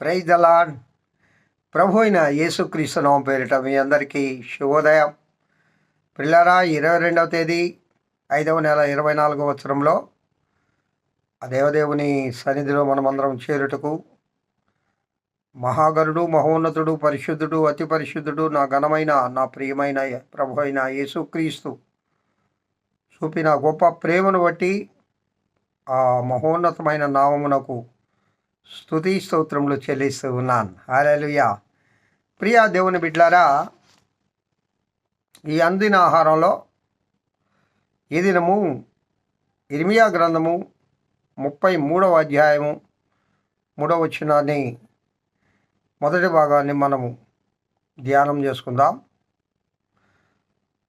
Praise the Lord ప్రభు అయిన యేసుక్రీస్తు నామం పేరిట మీ అందరికీ శుభోదయం. పిల్లరా ఇరవై రెండవ తేదీ ఐదవ నెల ఇరవై నాలుగవ సంవత్సరంలో ఆ దేవదేవుని సన్నిధిలో మనమందరం చేరుటకు మహాగరుడు మహోన్నతుడు పరిశుద్ధుడు అతి పరిశుద్ధుడు నా ఘనమైన నా ప్రియమైన ప్రభు అయిన యేసుక్రీస్తు చూపిన గొప్ప ప్రేమను బట్టి ఆ మహోన్నతమైన నామమునకు స్తుతి స్తోత్రములు చెల్లిస్తూ ఉన్నాను. హాలలుయా ప్రియా దేవుని బిడ్లారా ఈ అందిన ఆహారంలో ఈ దినము ఇర్మియా గ్రంథము ముప్పై మూడవ అధ్యాయము మూడవ వచనాన్ని మొదటి భాగాన్ని మనము ధ్యానం చేసుకుందాం.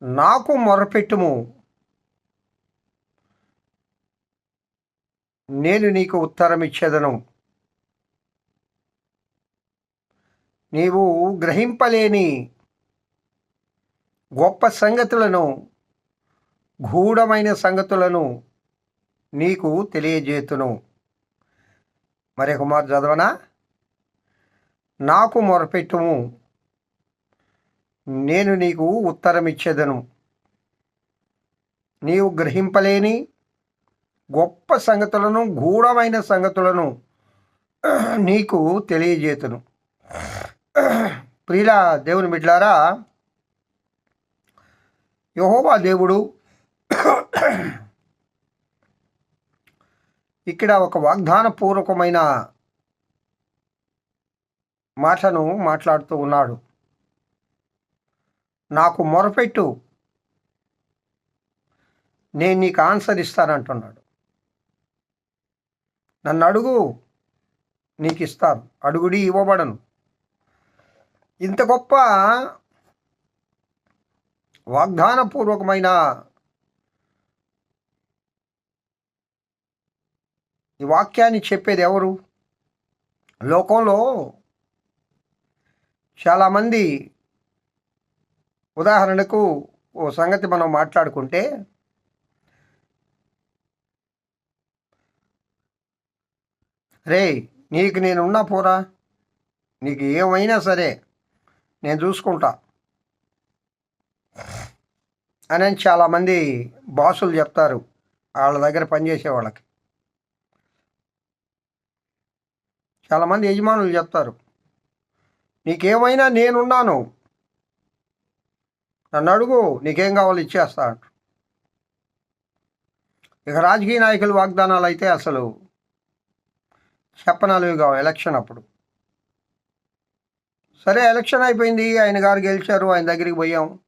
నాకు మొరపెట్టుము. నేను నీకు ఉత్తరం ఇచ్చేదను నీవు గ్రహింపలేని గొప్ప సంగతులను గూఢమైన సంగతులను నీకు తెలియజేతును. మరి కుమార్ చదవనా? నాకు మొరపెట్టుము. నేను నీకు ఉత్తరం ఇచ్చేదను నీవు గ్రహింపలేని గొప్ప సంగతులను గూఢమైన సంగతులను నీకు తెలియజేతును. ప్రియుల దేవుని బిడ్లారా యహోవా దేవుడు ఇక్కడ ఒక వాగ్దాన పూర్వకమైన మాటను మాట్లాడుతూ ఉన్నాడు. నాకు మొరపెట్టు నేను నీకు ఆన్సర్ ఇస్తానంటున్నాడు. నన్ను అడుగు నీకు ఇస్తాను. అడుగుడి ఇవ్వబడను. ఇంత గొప్ప వాగ్దానపూర్వకమైన ఈ వాక్యాన్ని చెప్పేది ఎవరు? లోకంలో చాలామంది ఉదాహరణకు ఓ సంగతి మనం మాట్లాడుకుంటే రే నీకు నేను ఉన్నా పోరా? నీకు ఏమైనా సరే నేను చూసుకుంటా. అని చాలామంది బాసులు చెప్తారు. వాళ్ళ దగ్గర పనిచేసే వాళ్ళకి. చాలామంది యజమానులు చెప్తారు. నీకేమైనా నేనున్నాను. నన్ను అడుగు నీకేం కావాలో ఇచ్చేస్తా ఇక రాజకీయ నాయకుల వాగ్దానాలు అయితే అసలు చెప్పనాలు కావు ఎలక్షన్ అప్పుడు. సరే ఎలక్షన్ అయిపోయింది. ఆయన గారు గెలిచారు. ఆయన దగ్గరికి పోయాం.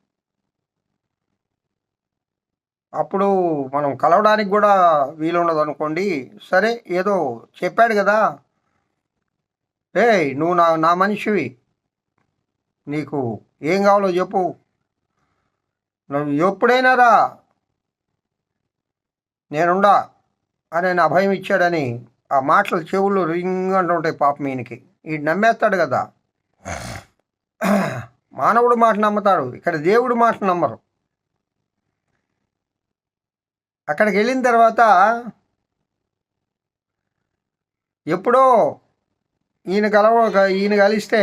అప్పుడు మనం కలవడానికి కూడా వీలుండదు అనుకోండి సరే ఏదో చెప్పాడు కదా. ఏ నువ్వు నా నా మనిషివి. నీకు ఏం కావాలో చెప్పు. నువ్వు ఎప్పుడైనా రా. నేనుండా అని అభయం ఇచ్చాడని ఆ మాటలు చెవుల్లో రింగ్ అంటుంటాయి పాపం మీనికి ఈ నమ్మేస్తాడు కదా. మానవుడు మాట నమ్ముతాడు. ఇక్కడ దేవుడు మాట నమ్మరు. అక్కడికి వెళ్ళిన తర్వాత ఎప్పుడో ఈయన కలవ ఈయన కలిస్తే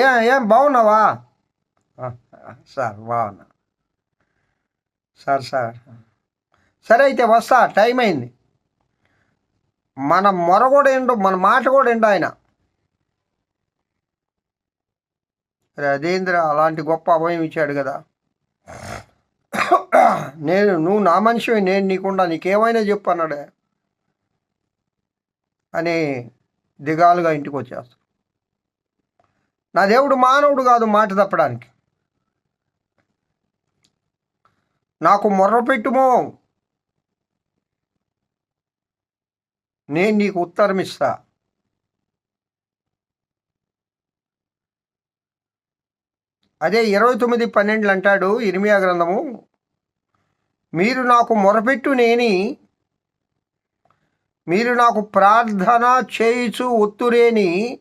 ఏ ఏం బాగున్నావా? సార్ బాగున్నా. Sir sir. సరే అయితే వస్తా టైం అయింది. మన మొర కూడా ఏంటో మన మాట కూడా ఏంటో ఆయన. అరే అదేంద్ర అలాంటి గొప్ప అభయం ఇచ్చాడు కదా. నేను నువ్వు నా మనిషివి నేను నీకుండా నీకేమైనా చెప్పు అన్నాడే. అని దిగాలుగా ఇంటికి వచ్చేస్తాడు. నా దేవుడు మానవుడు కాదు మాట తప్పడానికి. నాకు మొర్ర పెట్టుమో. నేను నీకు ఉత్తరం ఇస్తా. అదే ఇరవై తొమ్మిది పన్నెండులు అంటాడు ఇర్మియా గ్రంథము. మీరు నాకు మొరపెట్టు నేని మీరు నాకు ప్రార్థన చేయుచు ఒత్తురేని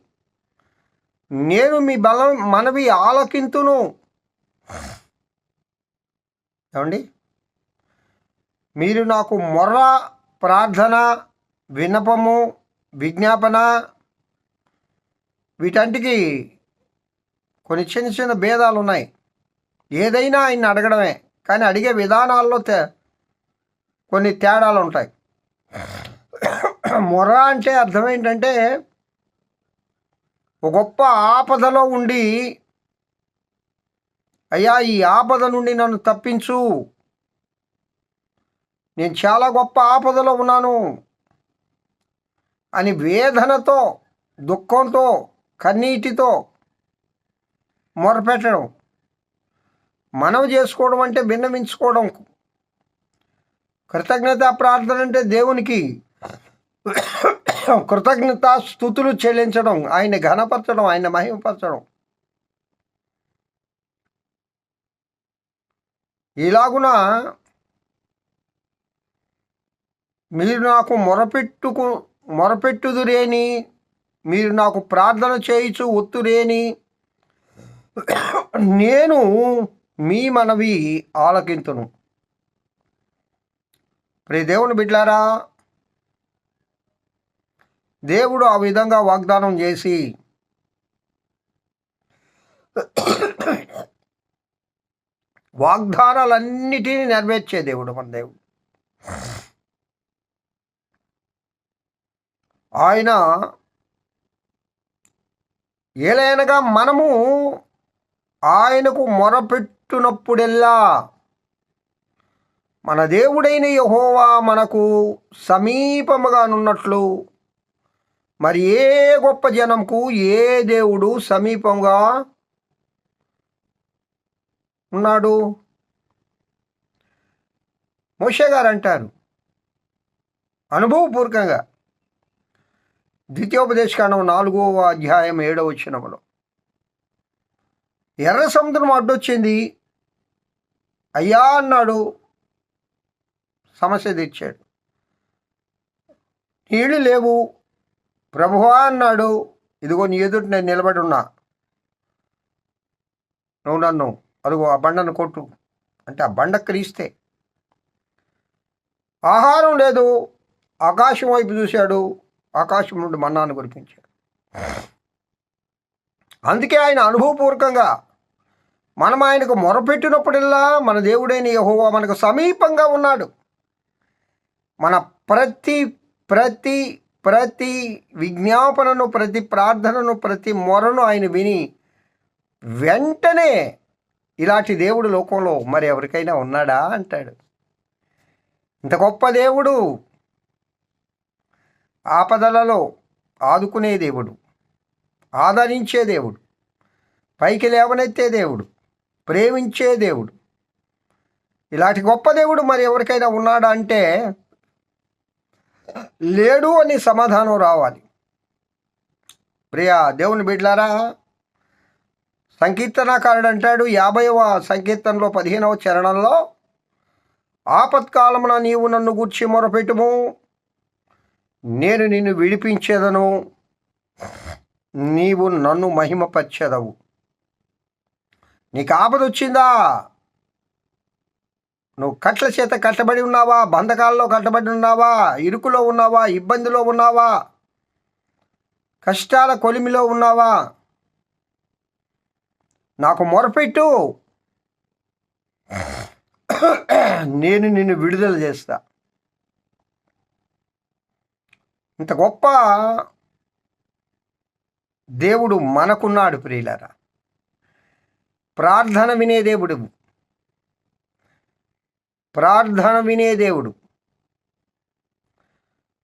నేను మీ బలం మనవి ఆలకింతును. ఏమండి? మీరు నాకు మొర్ర ప్రార్థన విన్నపము విజ్ఞాపన వీటంటికి కొన్ని చిన్న చిన్న భేదాలు ఉన్నాయి ఏదైనా ఆయన్ని అడగడమే కానీ అడిగే విధానాల్లో తే కొన్ని తేడాలు ఉంటాయి మొర అంటే అర్థం ఏంటంటే ఒక గొప్ప ఆపదలో ఉండి అయ్యా ఈ ఆపద నుండి నన్ను తప్పించు. నేను చాలా గొప్ప ఆపదలో ఉన్నాను. అని వేదనతో దుఃఖంతో కన్నీటితో మొరపెట్టడం. మనవి చేసుకోవడం అంటే విన్నవించుకోవడం కృతజ్ఞత ప్రార్థన అంటే దేవునికి కృతజ్ఞత స్థుతులు చెల్లించడం ఆయన ఘనపరచడం ఆయన మహిమపరచడం. ఇలాగున మీరు నాకు మొరపెట్టుకు మొరపెట్టుదురేని మీరు నాకు ప్రార్థన చేయించు ఒత్తురేని నేను మీ మనవి ఆలకింతును. ప్రియ దేవుని బిడ్లారా దేవుడు ఆ విధంగా వాగ్దానం చేసి వాగ్దానాలన్నిటినీ నెరవేర్చే దేవుడు మన దేవుడు. ఆయన ఏలైనగా మనము ఆయనకు మొరపెట్టునప్పుడెల్లా మన దేవుడైన యహోవా మనకు సమీపముగా నున్నట్లు. మరి ఏ గొప్ప జనంకు ఏ దేవుడు సమీపంగా ఉన్నాడు? మోషే గారు అంటారు అనుభవపూర్వకంగా ద్వితీయోపదేశకాండం నాలుగో అధ్యాయం ఏడవ వచ్చినములో ఎర్ర సముద్రం అడ్డొచ్చింది. అయ్యా అన్నాడు. సమస్య తెచ్చాడు నీళ్ళు లేవు. ప్రభువా అన్నాడు. ఇదిగో నీ ఎదుటి నేను నిలబడి ఉన్నా. నువ్వు నన్ను అదిగో ఆ బండను కొట్టు. అంటే ఆ బండ క్రీస్తే. ఆహారం లేదు. ఆకాశం వైపు చూశాడు. ఆకాశం నుండి మన్నాను కురిపించాడు. అందుకే ఆయన అనుభవపూర్వకంగా మనం ఆయనకు మొరపెట్టినప్పుడల్లా మన దేవుడైన యహోవా మనకు సమీపంగా ఉన్నాడు. మన ప్రతి ప్రతి ప్రతి విజ్ఞాపనను ప్రతి ప్రార్థనను ప్రతి మొరను ఆయన విని వెంటనే ఇలాంటి దేవుడు లోకంలో మరి ఎవరికైనా ఉన్నాడా అంటాడు. ఇంత గొప్ప దేవుడు ఆపదలలో ఆదుకునే దేవుడు ఆదరించే దేవుడు పైకి లేవనెత్తే దేవుడు ప్రేమించే దేవుడు. ఇలాంటి గొప్ప దేవుడు మరి ఎవరికైనా ఉన్నాడా అంటే లేడు అని సమాధానం రావాలి. ప్రియా దేవుని బిడ్లారా సంకీర్తనాకారుడు అంటాడు యాభైవ సంకీర్తనలో పదిహేనవ చరణంలో ఆపత్కాలమున నీవు నన్ను గూర్చి మొరపెట్టుము నేను నిన్ను విడిపించేదను నీవు నన్ను మహిమపరచెదవు నీకు ఆపద వచ్చిందా? నువ్వు కట్ల చేత కట్టబడి ఉన్నావా? బంధకాల్లో కట్టబడి ఉన్నావా? ఇరుకులో ఉన్నావా? ఇబ్బందిలో ఉన్నావా? కష్టాల కొలిమిలో ఉన్నావా? నాకు మొరపెట్టు. నేను నిన్ను విడుదల చేస్తా. ఇంత గొప్ప దేవుడు మనకున్నాడు ప్రియులరా. ప్రార్థన వినే దేవుడు. ప్రార్థన వినే దేవుడు.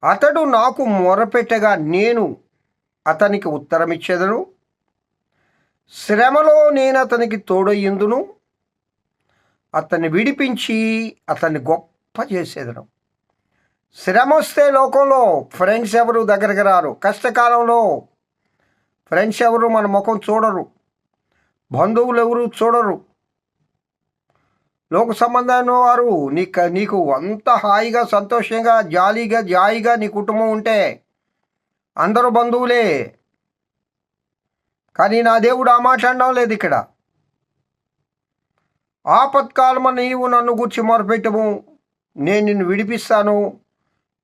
అతడు నాకు మొరపెట్టగా నేను అతనికి ఉత్తరమిచ్చేదను. శ్రమలో నేను అతనికి తోడయ్యిందును. అతన్ని విడిపించి అతన్ని గొప్ప చేసేదను. శ్రమ వస్తే లోకంలో ఫ్రెండ్స్ ఎవరు దగ్గరికి రారు. కష్టకాలంలో ఫ్రెండ్స్ ఎవరు మన ముఖం చూడరు. బంధువులు ఎవరు చూడరు. లోక సంబంధాన్ని వారు నీ నీకు అంత హాయిగా సంతోషంగా జాలీగా జాయిగా నీ కుటుంబం ఉంటే అందరూ బంధువులే. కానీ నా దేవుడు ఆ మాట్లాడడం లేదు ఇక్కడ. ఆపత్కాలమ నీవు నన్ను గుర్చి మొరపెట్టము. నేను నిన్ను విడిపిస్తాను.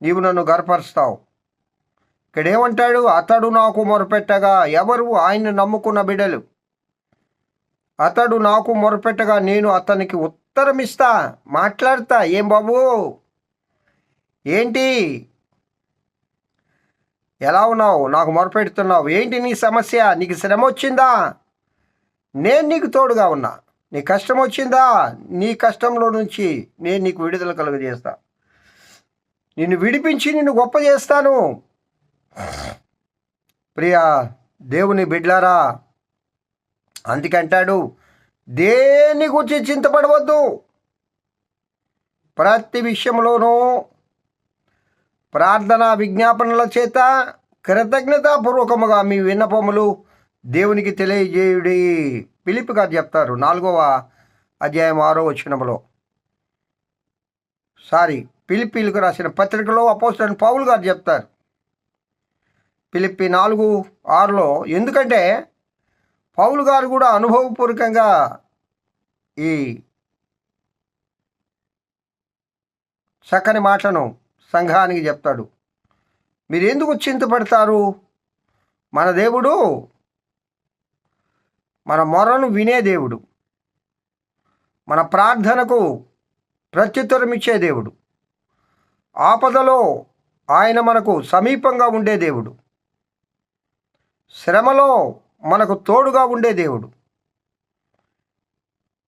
నీవు నన్ను గర్పరుస్తావు ఇక్కడ ఏమంటాడు అతడు నాకు మొరపెట్టగా ఎవరు ఆయన నమ్ముకున్న బిడలు? అతడు నాకు మొరపెట్టగా నేను అతనికి ఉత్తరం ఇస్తా మాట్లాడతా. ఏం బాబు? ఏంటి? ఎలా ఉన్నావు? నాకు మొరపెడుతున్నావు. ఏంటి నీ సమస్య? నీకు శ్రమ వచ్చిందా? నేను నీకు తోడుగా ఉన్నా. నీ కష్టం వచ్చిందా? నీ కష్టంలో నుంచి నేను నీకు విడుదల కలుగజేస్తా. నిన్ను విడిపించి నిన్ను గొప్ప చేస్తాను. ప్రియా దేవుని బిడ్లారా అందుకంటాడు దేని గురించి చింతపడవద్దు. ప్రతి విషయంలోనూ ప్రార్థన విజ్ఞాపనల చేత కృతజ్ఞతాపూర్వకముగా మీ విన్నపములు దేవునికి తెలియజేయుడి. పిలిపి గారు చెప్తారు నాలుగవ అధ్యాయం ఆరో వచనములో. సారీ పిలిపిలకు రాసిన పత్రికలో అపోజిట్ పౌలు గారు చెప్తారు. పిలిపి నాలుగు ఆరులో ఎందుకంటే పౌలు గారు కూడా అనుభవపూర్వకంగా ఈ చక్కని మాటను సంఘానికి చెప్తాడు. మీరు ఎందుకు చింతపడతారు? మన దేవుడు మన మొరను వినే దేవుడు. మన ప్రార్థనకు ప్రత్యుత్తరం ఇచ్చే దేవుడు. ఆపదలో ఆయన మనకు సమీపంగా ఉండే దేవుడు. శ్రమలో మనకు తోడుగా ఉండే దేవుడు.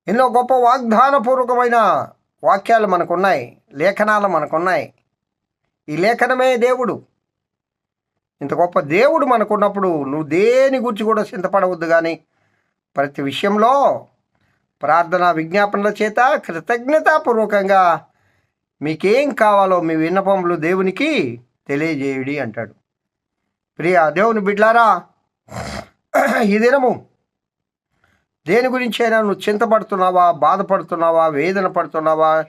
ఎన్నో గొప్ప వాగ్దానపూర్వకమైన వాక్యాలు మనకున్నాయి లేఖనాలు మనకున్నాయి. ఈ లేఖనమే దేవుడు. ఇంత గొప్ప దేవుడు మనకున్నప్పుడు నువ్వు దేని గురించి కూడా చింతపడవద్దు కానీ ప్రతి విషయంలో ప్రార్థన విజ్ఞాపనల చేత కృతజ్ఞతాపూర్వకంగా మీకేం కావాలో మీ విన్నపములు దేవునికి తెలియజేయుడి అంటాడు. ప్రియా దేవుని బిడ్లారా ఈ దినము దేని గురించైనా నువ్వు చింతపడుతున్నావా బాధపడుతున్నావా వేదన పడుతున్నావా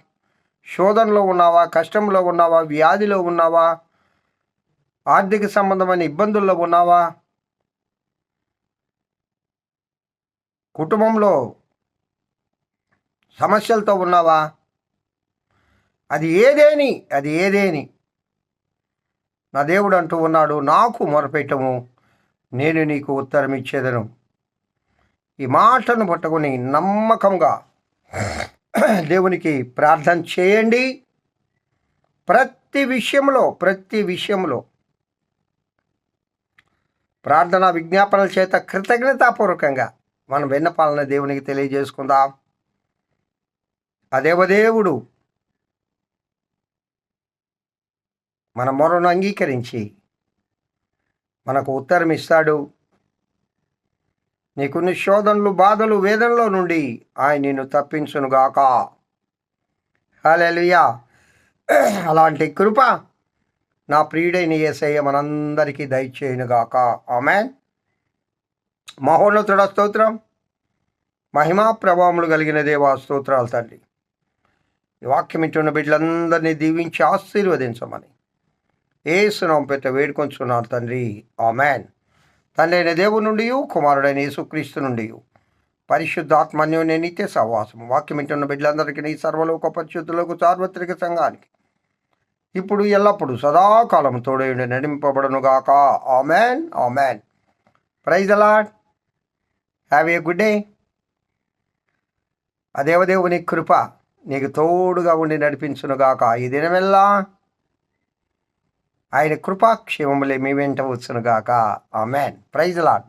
శోధనలో ఉన్నావా కష్టంలో ఉన్నావా వ్యాధిలో ఉన్నావా ఆర్థిక సంబంధమైన ఇబ్బందుల్లో ఉన్నావా? కుటుంబంలో సమస్యలతో ఉన్నావా? అది ఏదేని? అది ఏదేని? నా దేవుడు అంటూ ఉన్నాడు నాకు మొరపెట్టము. నేను నీకు ఉత్తరం ఇచ్చేదను ఈ మాటను పట్టుకొని నమ్మకంగా దేవునికి ప్రార్థన చేయండి. ప్రతి విషయంలో ప్రతి విషయంలో ప్రార్థన విజ్ఞాపనల చేత కృతజ్ఞతాపూర్వకంగా మనం విన్నపాలని దేవునికి తెలియజేసుకుందాం. అదేవదేవుడు మన మొరను అంగీకరించి మనకు ఉత్తరం ఇస్తాడు నీకున్న శోధనలు బాధలు వేదనలో నుండి ఆయన నిన్ను తప్పించునుగాక. హాలెలుయా అలాంటి కృప నా ప్రియుడైన ఏసయ్య మనందరికీ దయచేయునుగాక. ఆమె మహోన్నతుడ స్తోత్రం. మహిమా ప్రభావములు కలిగిన దేవా స్తోత్రాలు తండ్రి. ఈ వాక్యం ఇంటున్న బిడ్డలందరినీ దీవించి ఆశీర్వదించమని. ఏసునాం పెద్ద వేడుకొంచున్నాను తండ్రి. ఆమెన్. తండ్రి అయిన దేవుడి నుండి కుమారుడైన యేసుక్రీస్తు నుండి పరిశుద్ధాత్మన్యోనే నిత్య సహవాసం వాక్యం ఇంటున్న బిడ్డలందరికీ నీ సర్వలోక పరిశుద్ధులకు సార్వత్రిక సంఘానికి ఇప్పుడు ఎల్లప్పుడూ సదాకాలం తోడేయుడి నడిపింపబడనుగాక. Amen amen praise Lord have a good day. ఆ దేవదేవుని కృప నీకు తోడుగా ఉండి నడిపించునుగాక. ఈ దినమెల్లా ఆయన కృపాక్షేమములే మీ వెంట వచ్చునుగాక. Amen praise Lord.